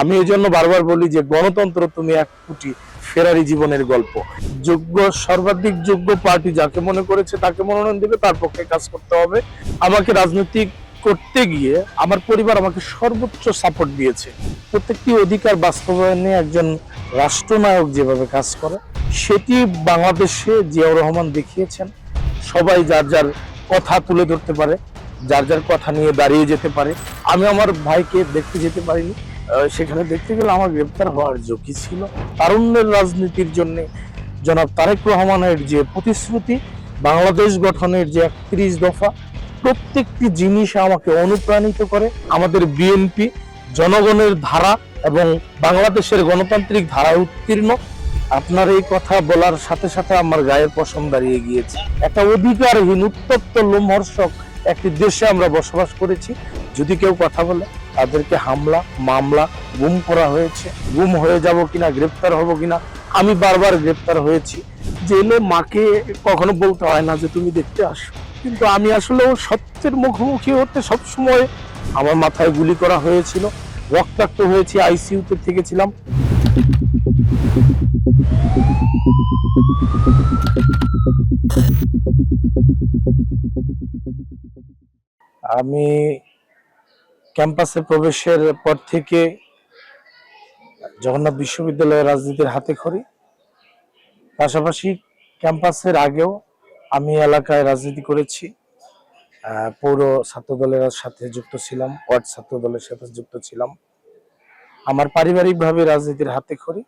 আমি এই জন্য বারবার বলি যে গণতন্ত্র তুমি এক কোটি ফেরারি জীবনের গল্প। যোগ্য, সর্বাধিক যোগ্য পার্টি যাকে মনে করেছে তাকে মনোনয়ন দেবে, তার পক্ষে কাজ করতে হবে। আমাকে রাজনৈতিক করতে গিয়ে আমার পরিবার আমাকে সর্বোচ্চ সাপোর্ট দিয়েছে। প্রত্যেকটি অধিকার বাস্তবায়নে একজন রাষ্ট্রনায়ক যেভাবে কাজ করে, সেটি বাংলাদেশে জিয়াউর রহমান দেখিয়েছেন। সবাই যার যার কথা তুলে ধরতে পারে, যার যার কথা নিয়ে দাঁড়িয়ে যেতে পারে। আমি আমার ভাইকে দেখতে যেতে পারিনি। সেখানে দেখতে গেলে আমার গ্রেপ্তার হওয়ার ঝুঁকি ছিল। তারুণ্যের রাজনীতির জন্য জনাব তারেক রহমানের যে প্রতিশ্রুতি, বাংলাদেশ গঠনের যে একত্রিশ দফা, প্রত্যেকটি জিনিস আমাকে অনুপ্রাণিত করে। আমাদের বিএনপি জনগণের ধারা এবং বাংলাদেশের গণতান্ত্রিক ধারা উত্তীর্ণ। আপনার এই কথা বলার সাথে সাথে আমার গায়ের পশম দাঁড়িয়ে গিয়েছে। একটা অধিকারহীন, উত্তপ্ত, লোমহর্ষক একটি দেশে আমরা বসবাস করেছি। যদি কেউ কথা বলে তাদেরকে হামলা, মামলা, গুম করা হয়েছে। গুম হয়ে যাব কিনা, গ্রেপ্তার হব কিনা, আমি বারবার গ্রেপ্তার হয়েছি। জেলে মাকে কখনো বলতে হয় না যে, তুমি দেখতে আসো। কিন্তু আমি আসলে সত্যের মুখোমুখি হতে সবসময় আমার মাথায় গুলি করা হয়েছিল। রক্তাক্ত হয়েছি, আইসিইউতে থেকেছিলাম। আমি ক্যাম্পাসে প্রবেশের পর থেকে জগন্নাথ বিশ্ববিদ্যালয়ের রাজনীতির হাতে খড়ি। পাশাপাশি ক্যাম্পাসের আগেও আমি এলাকায় রাজনীতি করেছি। পৌর ছাত্র দলের সাথে যুক্ত ছিলাম, ওয়ার্ড ছাত্র দলের সাথে যুক্ত ছিলাম। আমার পারিবারিকভাবে রাজনীতির হাতে খড়ি।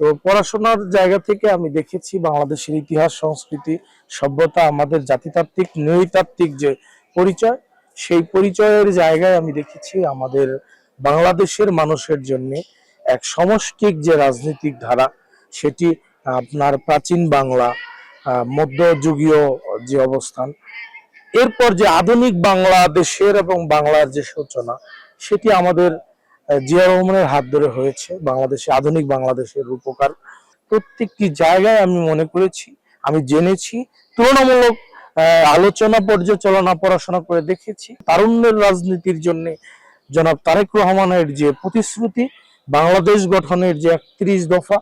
তো পড়াশোনার জায়গা থেকে আমি দেখেছি বাংলাদেশের ইতিহাস, সংস্কৃতি, সভ্যতা, আমাদের জাতিতাত্ত্বিক, নৃতাত্ত্বিক যে পরিচয় সেই পরিচয়ের জায়গায় আমি দেখেছি আমাদের বাংলাদেশের মানুষের জন্য এক সমষ্টিক যে রাজনৈতিক ধারা, সেটি আপনার প্রাচীন বাংলা মধ্যযুগীয় যে অবস্থান, এরপর যে আধুনিক বাংলাদেশের এবং বাংলার যে সূচনা, সেটি আমাদের জিয়া রহমানের হাত ধরে হয়েছে। বাংলাদেশে আধুনিক বাংলাদেশের রূপকার প্রত্যেকটি জায়গায় আমি মনে করেছি, আমি জেনেছি, তুলনামূলক আলোচনা পর্যালোচনা পড়াশোনা করে দেখেছি। তারুণ্যের রাজনীতির জন্য জনাব তারেক রহমানের যে প্রতিশ্রুতি, বাংলাদেশ গঠনের যে একত্রিশ দফা,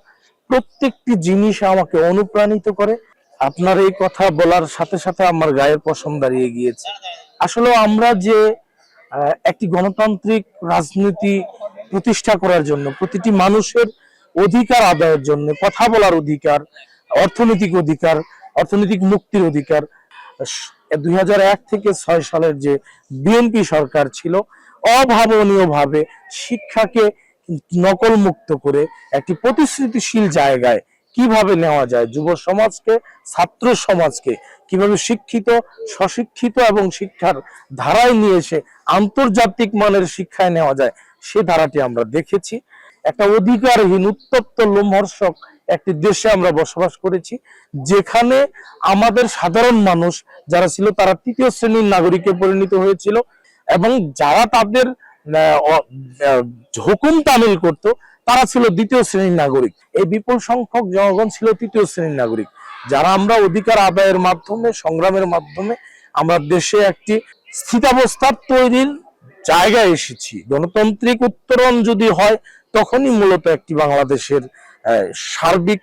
প্রত্যেকটি জিনিস আমাকে অনুপ্রাণিত করে। আপনার এই কথা বলার সাথে সাথে আমার গায়ের পশম দাঁড়িয়ে গিয়েছে। আসলে আমরা যে একটি গণতান্ত্রিক রাজনীতি প্রতিষ্ঠা করার জন্য, প্রতিটি মানুষের অধিকার আদায়ের জন্য, কথা বলার অধিকার, অর্থনৈতিক অধিকার, অর্থনৈতিক মুক্তির অধিকার দুই থেকে ছয় সালের যে বিএনপি সরকার ছিল অভাবনীয় ভাবে শিক্ষাকে নকল করে একটি প্রতিশ্রুতিশীল জায়গায় কীভাবে নেওয়া যায়, যুব সমাজকে, ছাত্র সমাজকে কীভাবে শিক্ষিত সশিক্ষিত এবং শিক্ষার ধারায় নিয়ে এসে আন্তর্জাতিক মানের শিক্ষায় নেওয়া যায়, সে ধারাটি আমরা দেখেছি। একটা অধিকারহীন, উত্তপ্ত, লোমহর্ষক একটি দেশে আমরা বসবাস করেছি, যেখানে আমাদের সাধারণ মানুষ যারা ছিল তারা তৃতীয় শ্রেণির নাগরিকে পরিণত হয়েছিল এবং যারা তাদের হুকুম তামিল করত, তারা ছিল দ্বিতীয় শ্রেণির নাগরিক। এই বিপুল সংখ্যক জনগণ ছিল তৃতীয় শ্রেণির নাগরিক। যারা আমরা অধিকার আদায়ের মাধ্যমে, সংগ্রামের মাধ্যমে আমরা দেশে একটি স্থিতাবস্থার তৈরির জায়গায় এসেছি। গণতান্ত্রিক উত্তরণ যদি হয়, তখনই মূলত একটি বাংলাদেশের সার্বিক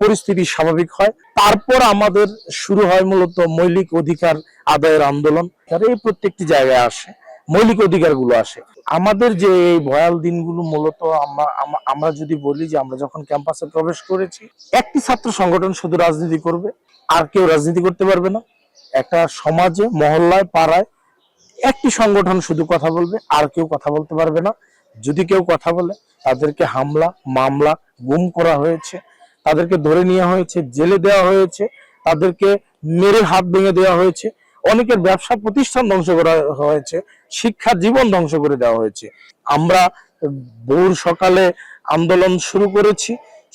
পরিস্থিতি স্বাভাবিক হয়। তারপর আমাদের শুরু হয় মূলত মৌলিক অধিকার আদায়ের আন্দোলন। এই প্রত্যেকটি জায়গায় আসে, মৌলিক অধিকারগুলো আসে। আমাদের যে এই ভয়াল দিনগুলো মূলত আমরা আমরা যদি বলি যে আমরা যখন ক্যাম্পাসে প্রবেশ করেছি, একটি ছাত্র সংগঠন শুধু রাজনীতি করবে, আর কেউ রাজনীতি করতে পারবে না। একটা সমাজে, মহল্লায়, পাড়ায় একটি সংগঠন শুধু কথা বলবে, আর কেউ কথা বলতে পারবে না। যদি কেউ কথা বলে, তাদেরকে হামলা, মামলা গুম করা হয়েছে, তাদেরকে ধরে নেওয়া হয়েছে, জেলে দেওয়া হয়েছে, তাদেরকে মেরে হাত ভেঙে দেওয়া হয়েছে, অনেকের ব্যবসা প্রতিষ্ঠান ধ্বংস করা হয়েছে, শিক্ষা জীবন ধ্বংস করে দেওয়া হয়েছে। আমরা ভোর সকালে আন্দোলন শুরু করেছি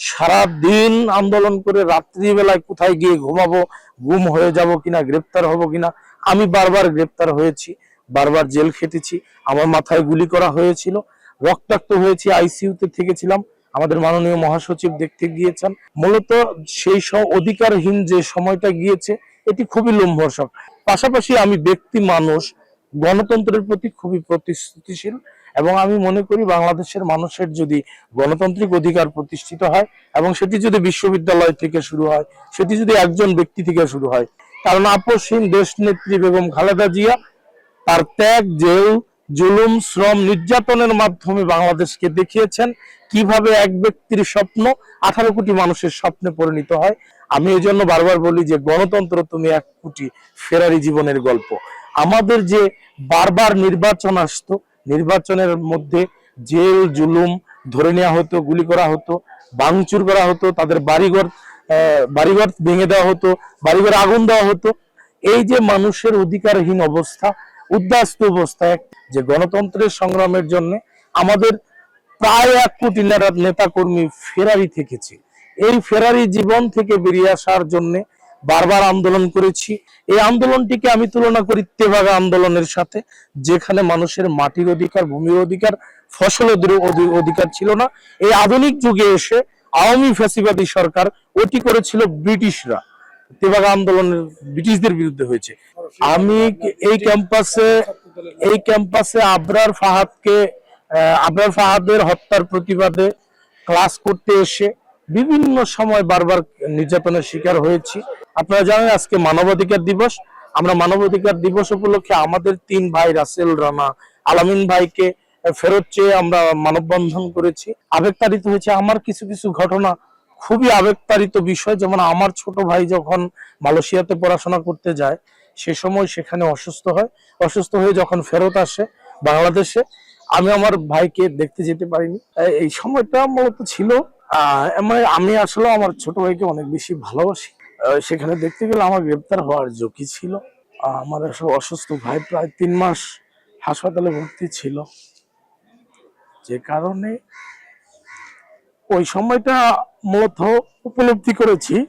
সারা দিন আন্দোলন করে রাত্রিবেলায় কোথায় গিয়ে ঘুমাবো, গুম হয়ে যাব কিনা, গ্রেপ্তার হব কিনা, আমি বারবার গ্রেপ্তার হয়েছি, বারবার জেল খেটেছি, আমার মাথায় গুলি করা হয়েছিল রক্তাক্ত হয়েছি আইসিইউতে থেকেছিলাম। আমাদের মাননীয় মহাসচিব দেখতে গিয়েছেন। মূলত সেই সব অধিকারহীন যে সময়টা গিয়েছে, এটি খুবই লোমহর্ষক। পাশাপাশি আমি ব্যক্তি মানুষ, গণতন্ত্রের প্রতি খুবই প্রতিশ্রুতিশীল এবং আমি মনে করি বাংলাদেশের মানুষের যদি গণতান্ত্রিক অধিকার প্রতিষ্ঠিত হয় এবং সেটি যদি বিশ্ববিদ্যালয় থেকে শুরু হয়, সেটি যদি একজন ব্যক্তি থেকে শুরু হয় কারণ আপসহীন দেশ নেত্রী বেগম খালেদা জিয়া, তার ত্যাগ, জেল জুলুম, শ্রম নির্যাতনের মাধ্যমে বাংলাদেশকে দেখিয়েছেন কীভাবে এক ব্যক্তির স্বপ্ন আঠারো কোটি মানুষের স্বপ্নে পরিণত হয়। আমি এই জন্য বারবার বলি যে, গণতন্ত্র তুমি এক কোটি ফেরারি জীবনের গল্প। আমাদের যে বারবার নির্বাচন আসতো, নির্বাচনের মধ্যে জেল, জুলুম ধরে নেওয়া হতো, গুলি করা হতো, ভাঙচুর করা হতো, তাদের বাড়িঘর বাড়িঘর ভেঙে দেওয়া হতো, বাড়িঘর আগুন দেওয়া হতো। এই যে মানুষের অধিকারহীন অবস্থা, উদ্বাস্ত অবস্থায় যে গণতন্ত্রের সংগ্রামের জন্য আমাদের প্রায় এক কোটি নেতা কর্মী ফেরারি থেকেছে। এই ফেরারি জীবন থেকে বেরিয়ে আসার জন্য বারবার আন্দোলন করেছি। এই আন্দোলনটিকে আমি তুলনা করি তেভাগা আন্দোলনের সাথে, যেখানে মানুষের মাটির অধিকার, ভূমির অধিকার, ফসলের অধি- অধিকার ছিল না। এই আধুনিক যুগে এসে আওয়ামী ফ্যাসিবাদী সরকার ওটি করেছিল ব্রিটিশরা। তেভাগা আন্দোলনের ব্রিটিশদের বিরুদ্ধে হয়েছে। আমি এই ক্যাম্পাসে এই ক্যাম্পাসে আবরার ফাহাদকে আবরার ফাহাদের হত্যার প্রতিবাদে ক্লাস করতে এসে বিভিন্ন সময় বারবার নির্যাতনের শিকার হয়েছি। আপনারা জানেন আজকে মানবাধিকার দিবস। আমরা মানবাধিকার দিবস উপলক্ষে আমাদের তিন ভাই রাসেল রানা, আলামিন ভাইকে ফেরত চেয়ে আমরা মানববন্ধন করেছি। আবেগতাড়িত হয়েছে। আমার কিছু কিছু ঘটনা খুবই আবেগতাড়িত বিষয়, যেমন আমার ছোট ভাই যখন মালয়েশিয়াতে পড়াশোনা করতে যায় সে সময় সেখানে অসুস্থ হয়। অসুস্থ হয়ে যখন ফেরত আসে বাংলাদেশে, আমি আমার ভাইকে দেখতে যেতে পারিনি। এই- সময়টা মূলত ছিল এমন- আমি আসলে আমার ছোট ভাইকে অনেক বেশি ভালোবাসি। সেখানে দেখতে গেলে আমার গ্রেপ্তার হওয়ার ঝুঁকি ছিল। আমার আসলে অসুস্থ ভাই প্রায় তিন মাস হাসপাতালে ভর্তি ছিল। যে কারণে ওই সময়টা মূলত উপলব্ধি করেছি।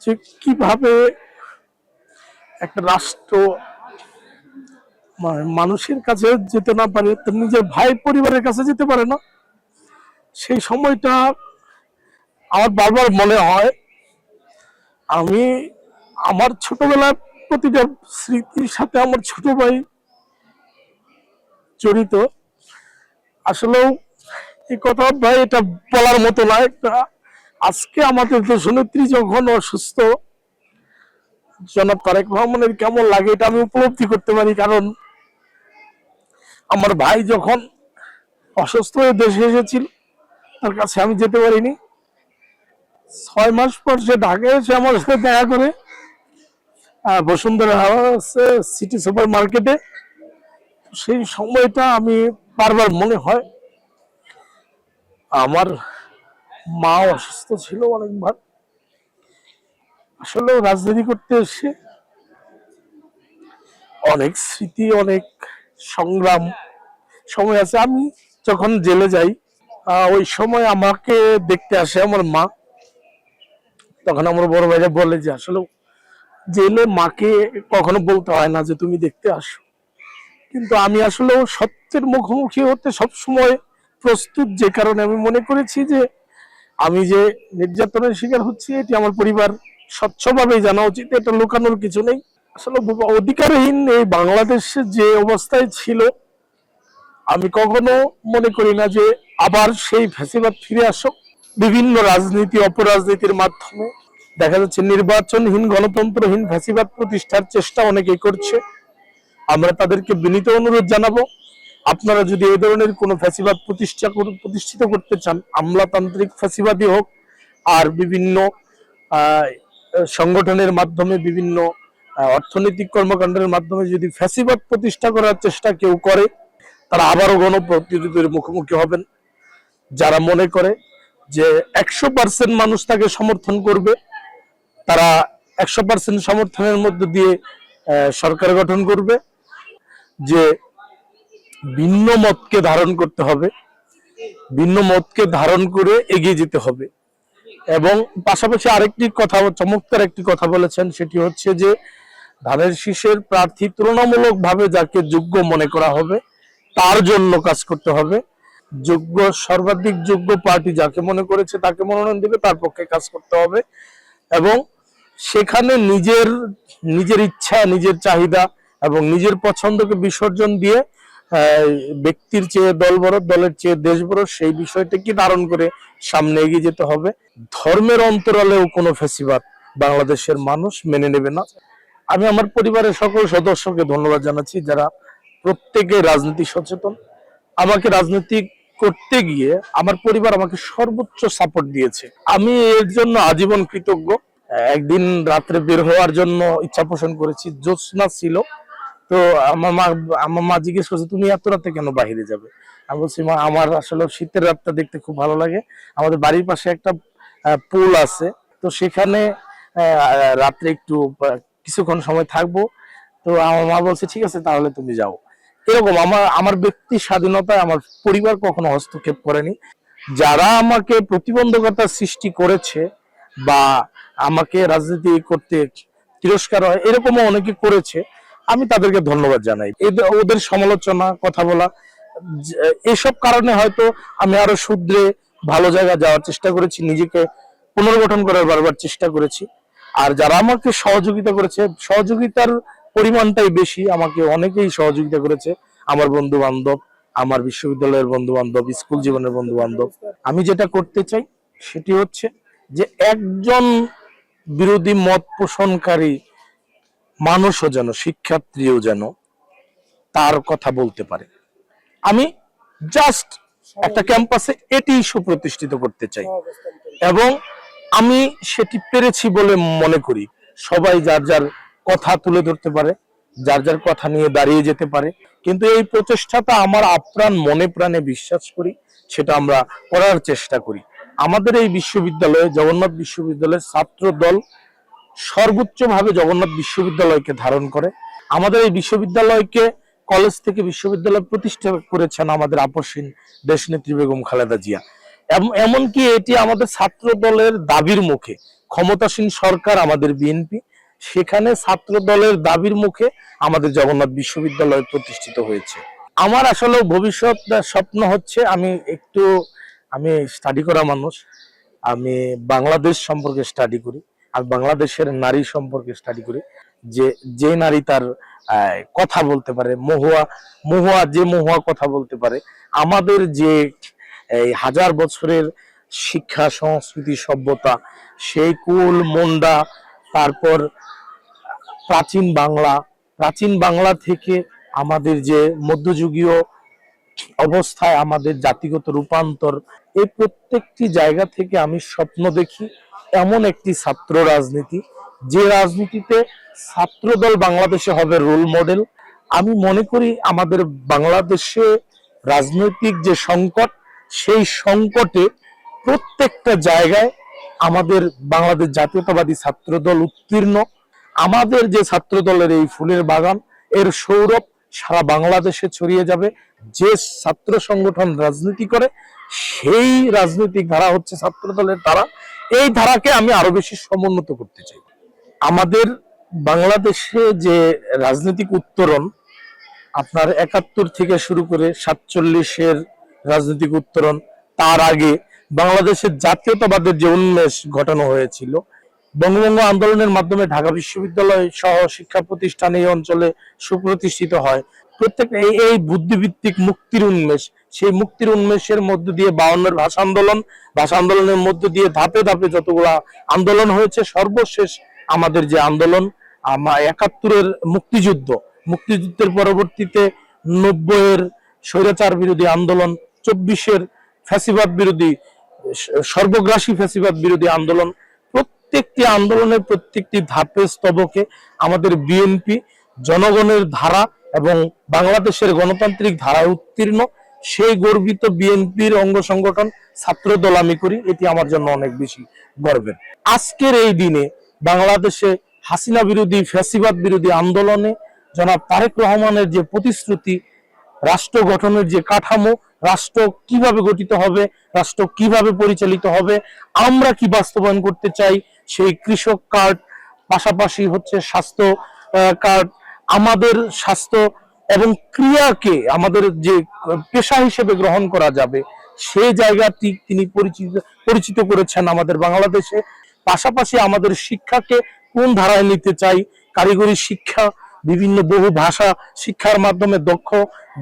যে কীভাবে একটা রাষ্ট্র মানে মানুষের কাছে যেতে না পারে নিজের ভাই পরিবারের কাছে যেতে পারে না। সেই সময়টা আমার বারবার মনে হয়, আমি আমার ছোটবেলার প্রতিটা স্মৃতির সাথে আমার ছোট ভাই জড়িত। আসলেও এই কথা ভাই এটা বলার মতো না একটা আজকে আমাদের দেশনেত্রী যখন অসুস্থ, জনাব তারেক রহমানের কেমন লাগে এটা আমি উপলব্ধি করতে পারি, কারণ আমার ভাই যখন অসুস্থ হয়ে দেশে এসেছিল, তার কাছে আমি যেতে পারিনি। ছয় মাস পর সে ঢাকায় এসে আমার সাথে দেখা করে বসুন্ধরা সিটি সুপার মার্কেটে সেই সময়টা আমি বারবার মনে হয় আমার মা অসুস্থ ছিল অনেকবার। আসলে রাজনীতি করতে এসে অনেক স্মৃতি, অনেক সংগ্রাম সময় আছে। আমি যখন জেলে যাই ওই সময় আমাকে দেখতে আসে আমার মা। তখন আমার বড় ভাইরা বলে যে আসলে জেলে মাকে কখনো বলতে হয় না যে তুমি দেখতে আসো। কিন্তু আমি আসলে সত্যের মুখোমুখি হতে সবসময় প্রস্তুত, যে কারণে আমি মনে করেছি যে আমি যে নির্যাতনের শিকার হচ্ছি, এটি আমার পরিবার স্বচ্ছভাবেই জানা উচিত। এটা লুকানোর কিছু নেই। আসলে অধিকারহীন এই বাংলাদেশে যে অবস্থায় ছিল, আমি কখনো মনে করি না যে আবার সেই ফ্যাসিবাদ ফিরে আসুক। বিভিন্ন রাজনীতি, অপরাজনীতির মাধ্যমে দেখা যাচ্ছে নির্বাচনহীন, গণতন্ত্রহীন, ফ্যাসিবাদ প্রতিষ্ঠার চেষ্টা অনেকেই করছে। আমরা তাদেরকে বিনীত অনুরোধ জানাব আপনারা যদি এই ধরনের কোনো ফ্যাসিবাদ প্রতিষ্ঠা প্রতিষ্ঠিত করতে চান, আমলাতান্ত্রিক ফ্যাসিবাদী হোক আর বিভিন্ন সংগঠনের মাধ্যমে বিভিন্ন অর্থনৈতিক কর্মকাণ্ডের মাধ্যমে যদি ফ্যাসিবাদ প্রতিষ্ঠা করার চেষ্টা কেউ করে, তারা আবারও গণপ্রতিরোধের মুখোমুখি হবেন। যারা মনে করে যে একশো পার্সেন্ট মানুষ তাকে সমর্থন করবে, তারা একশো পার্সেন্ট সমর্থনের মধ্যে দিয়ে সরকার গঠন করবে, যে ভিন্ন মতকে ধারণ করতে হবে ভিন্ন মতকে ধারণ করে এগিয়ে যেতে হবে। এবং পাশাপাশি আরেকটি কথা, চমৎকার একটি কথা বলেছেন, সেটি হচ্ছে যে ধানের শীষের প্রার্থী তুলনামূলকভাবে যাকে যোগ্য মনে করা হবে, তার জন্য কাজ করতে হবে। যোগ্য, সর্বাধিক যোগ্য পার্টি যাকে মনে করেছে তাকে মনোনয়ন দিবে, তার পক্ষে কাজ করতে হবে। এবং সেখানে নিজের নিজের ইচ্ছা, নিজের চাহিদা এবং নিজের পছন্দকে বিসর্জন দিয়ে ব্যক্তির চেয়ে দল বড় দলের চেয়ে দেশ বড় সেই বিষয়টাকে ধারণ করে সামনে এগিয়ে যেতে হবে? ধর্মের অন্তরালেও কোনো ফেসিবাদ বাংলাদেশের মানুষ মেনে নেবে না। আমি আমার পরিবারের সকল সদস্যকে ধন্যবাদ জানাচ্ছি যারা প্রত্যেকে রাজনীতি সচেতন। আমাকে রাজনীতি করতে গিয়ে আমার পরিবার আমাকে সর্বোচ্চ সাপোর্ট দিয়েছে। আমি এর জন্য আজীবন কৃতজ্ঞ। একদিন রাত্রে বের হওয়ার জন্য ইচ্ছা পোষণ করেছি। জ্যোৎস্না ছিল। তো আমার মা আমার মা জিজ্ঞেস করছে, তুমি এত রাতে কেন বাইরে যাবে? আমি বলছি, মা, আমার আসলে শীতের রাতটা দেখতে খুব ভালো লাগে। আমাদের বাড়ির পাশে একটা পুল আছে। তো সেখানে রাত্রে একটু কিছুক্ষণ সময় থাকব। তো আমার মা বলছে, ঠিক আছে, তাহলে তুমি যাও। এরকম আমার আমার ব্যক্তি স্বাধীনতায় আমার পরিবার কখনো হস্তক্ষেপ করেনি। যারা আমাকে প্রতিবন্ধকতা সৃষ্টি করেছে বা আমাকে রাজনীতি করতে তিরস্কার হয়, এরকমও অনেকে করেছে। আমি তাদেরকে ধন্যবাদ জানাই। এদের, ওদের সমালোচনা, কথা বলা এসব কারণে হয়তো আমি আরও শুদ্রে ভালো জায়গায় যাওয়ার চেষ্টা করেছি, নিজেকে পুনর্গঠন করার বারবার চেষ্টা করেছি। আর যারা আমাকে সহযোগিতা করেছে, সহযোগিতার পরিমাণটাই বেশি, আমাকে অনেকেই সহযোগিতা করেছে। আমার বন্ধু বান্ধব আমার বিশ্ববিদ্যালয়ের বন্ধু বান্ধব স্কুল জীবনের বন্ধু বান্ধব আমি যেটা করতে চাই, সেটি হচ্ছে যে একজন বিরোধী মত পোষণকারী মানুষও যেন, শিক্ষার্থীও যেন তার কথা বলতে পারে। আমি জাস্ট একটা ক্যাম্পাসে এটি সুপ্রতিষ্ঠিত করতে চাই। এবং আমি সেটি পেরেছি বলে মনে করি। সবাই যার যার কথা তুলে ধরতে পারে, যার যার কথা নিয়ে দাঁড়িয়ে যেতে পারে। কিন্তু এই প্রচেষ্টাটা আমার আপ্রাণ মনে প্রাণে বিশ্বাস করি, সেটা আমরা করার চেষ্টা করি। আমাদের এই বিশ্ববিদ্যালয়ে, জগন্নাথ বিশ্ববিদ্যালয়ের ছাত্র দল সর্বোচ্চভাবে জগন্নাথ বিশ্ববিদ্যালয়কে ধারণ করে। আমাদের এই বিশ্ববিদ্যালয়কে কলেজ থেকে বিশ্ববিদ্যালয় প্রতিষ্ঠা করেছেন আমাদের আপসীন দেশনেত্রী বেগম খালেদা জিয়া। এম- এমনকি এটি আমাদের ছাত্র দলের দাবির মুখে। ক্ষমতাসীন সরকার আমাদের বিএনপি, সেখানে ছাত্র দলের দাবির মুখে আমাদের জগন্নাথ বিশ্ববিদ্যালয় প্রতিষ্ঠিত হয়েছে। আমার আসলে ভবিষ্যৎ স্বপ্ন হচ্ছে আমি একটু, আমি স্টাডি করা মানুষ, আমি বাংলাদেশ সম্পর্কে স্টাডি করি। আমি বাংলাদেশের নারী সম্পর্কে স্টাডি করি, যে যে নারী তার কথা বলতে পারে, মহুয়া মহুয়া, যে মহুয়া কথা বলতে পারে, আমাদের যে হাজার বছরের শিক্ষা, সংস্কৃতি, সভ্যতা, সেই কুল মুন্ডা তারপর প্রাচীন বাংলা প্রাচীন বাংলা থেকে আমাদের যে মধ্যযুগীয় অবস্থায় আমাদের জাতিগত রূপান্তর এই প্রত্যেকটি জায়গা থেকে আমি স্বপ্ন দেখি এমন একটি ছাত্র রাজনীতি, যে রাজনীতিতে ছাত্রদল বাংলাদেশে হবে রোল মডেল আমি মনে করি আমাদের বাংলাদেশে রাজনৈতিক যে সংকট, সেই সংকটে প্রত্যেকটা জায়গায় আমাদের বাংলাদেশ জাতীয়তাবাদী ছাত্রদল উত্তীর্ণ। আমাদের যে ছাত্রদলের এই ফুলের বাগান, এর সৌরভ সারা বাংলাদেশে ছড়িয়ে যাবে। যে ছাত্র সংগঠন রাজনীতি করে, সেই রাজনৈতিক ধারা হচ্ছে ছাত্র দলের ধারা। এই ধারাকে আমি আরও বেশি সমুন্নত করতে চাই। আমাদের বাংলাদেশে যে রাজনৈতিক উত্তরণ, আপনার একাত্তর থেকে শুরু করে সাতচল্লিশের রাজনৈতিক উত্তরণ, তার আগে বাংলাদেশের জাতীয়তাবাদের যে উন্মেষ ঘটানো হয়েছিল বঙ্গবঙ্গ আন্দোলনের মাধ্যমে ঢাকা বিশ্ববিদ্যালয় সহ শিক্ষা প্রতিষ্ঠান এই অঞ্চলে সুপ্রতিষ্ঠিত হয়। প্রত্যেক এই বুদ্ধিভিত্তিক মুক্তির উন্মেষ সেই মুক্তির উন্মেষের মধ্য দিয়ে বাউন্নের ভাষা আন্দোলন, ভাষা আন্দোলনের মধ্য দিয়ে ধাপে ধাপে যতগুলা আন্দোলন হয়েছে, সর্বশেষ আমাদের যে আন্দোলন একাত্তরের মুক্তিযুদ্ধ। মুক্তিযুদ্ধের পরবর্তীতে নব্বইয়ের স্বৈরাচার বিরোধী আন্দোলন, চব্বিশের ফ্যাসিবাদ বিরোধী সর্বগ্রাসী ফ্যাসিবাদ বিরোধী আন্দোলন, প্রত্যেকটি আন্দোলনের প্রত্যেকটি ধাপে, স্তবকে আমাদের বিএনপি জনগণের ধারা এবং বাংলাদেশের গণতান্ত্রিক ধারায় উত্তীর্ণ সেই গর্বিত বিএনপির অঙ্গ সংগঠন ছাত্র দল আমি করি, এটি আমার জন্য অনেক বেশি গর্বের। আজকের এই দিনে বাংলাদেশে হাসিনা বিরোধী, ফ্যাসিবাদ বিরোধী আন্দোলনে জনাব তারেক রহমানের যে প্রতিশ্রুতি, রাষ্ট্র গঠনের যে কাঠামো, রাষ্ট্র কীভাবে গঠিত হবে, রাষ্ট্র কীভাবে পরিচালিত হবে, আমরা কি বাস্তবায়ন করতে চাই, সেই কৃষক কার্ড, পাশাপাশি হচ্ছে স্বাস্থ্য কার্ড, আমাদের স্বাস্থ্য এবং ক্রিয়াকে আমাদের যে পেশা হিসেবে গ্রহণ করা যাবে, সেই জায়গাটি তিনি পরিচিত পরিচিত করেছেন আমাদের বাংলাদেশে। পাশাপাশি আমাদের শিক্ষাকে কোন ধারায় নিতে চাই, কারিগরি শিক্ষা, বিভিন্ন বহু ভাষা শিক্ষার মাধ্যমে দক্ষ,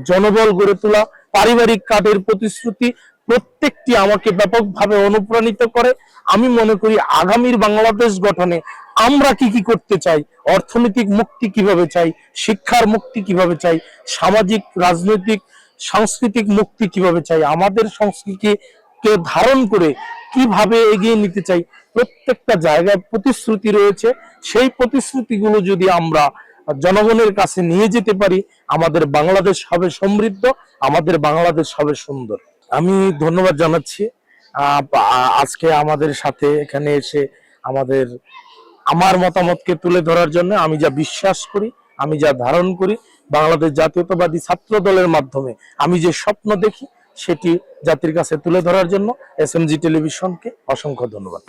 জনবল গড়ে তোলা, পারিবারিক কাজের প্রতিশ্রুতি প্রত্যেকটি আমাকে ব্যাপকভাবে অনুপ্রাণিত করে। আমি মনে করি আগামীর বাংলাদেশ গঠনে আমরা কি কি করতে চাই? অর্থনৈতিক মুক্তি কীভাবে চাই? শিক্ষার মুক্তি কীভাবে চাই? সামাজিক, রাজনৈতিক, সাংস্কৃতিক মুক্তি কীভাবে চাই? আমাদের সংস্কৃতিকে ধারণ করে কীভাবে এগিয়ে নিতে চাই? প্রত্যেকটা জায়গায় প্রতিশ্রুতি রয়েছে। সেই প্রতিশ্রুতিগুলো যদি আমরা জনগণের কাছে নিয়ে যেতে পারি, আমাদের বাংলাদেশ হবে সমৃদ্ধ, আমাদের বাংলাদেশ হবে সুন্দর। আমি ধন্যবাদ জানাচ্ছি। আজকে আমাদের সাথে এখানে এসে আমাদের আমার মতামতকে তুলে ধরার জন্য আমি যা বিশ্বাস করি, আমি যা ধারণ করি, বাংলাদেশ জাতীয়তাবাদী ছাত্র দলের মাধ্যমে আমি যে স্বপ্ন দেখি, সেটি জাতির কাছে তুলে ধরার জন্য এসএমজি টেলিভিশনকে অসংখ্য ধন্যবাদ।